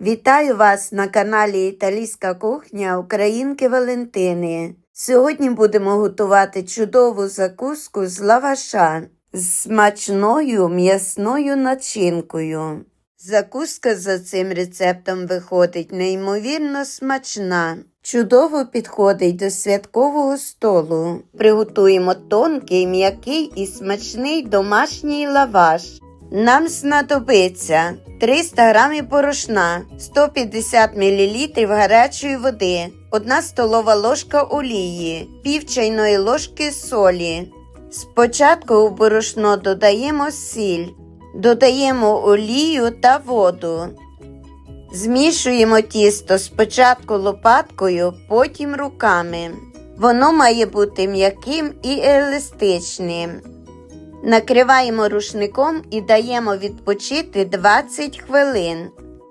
Вітаю вас на каналі Італійська кухня Українки Валентини. Сьогодні будемо готувати чудову закуску з лаваша з смачною м'ясною начинкою. Закуска за цим рецептом виходить неймовірно смачна. Чудово підходить до святкового столу. Приготуємо тонкий, м'який і смачний домашній лаваш. Нам знадобиться 300 г порошна, 150 мл гарячої води, 1 столова ложка олії, пів чайної ложки солі. Спочатку у борошно додаємо сіль, додаємо олію та воду. Змішуємо тісто спочатку лопаткою, потім руками. Воно має бути м'яким і еластичним. Накриваємо рушником і даємо відпочити 20 хвилин.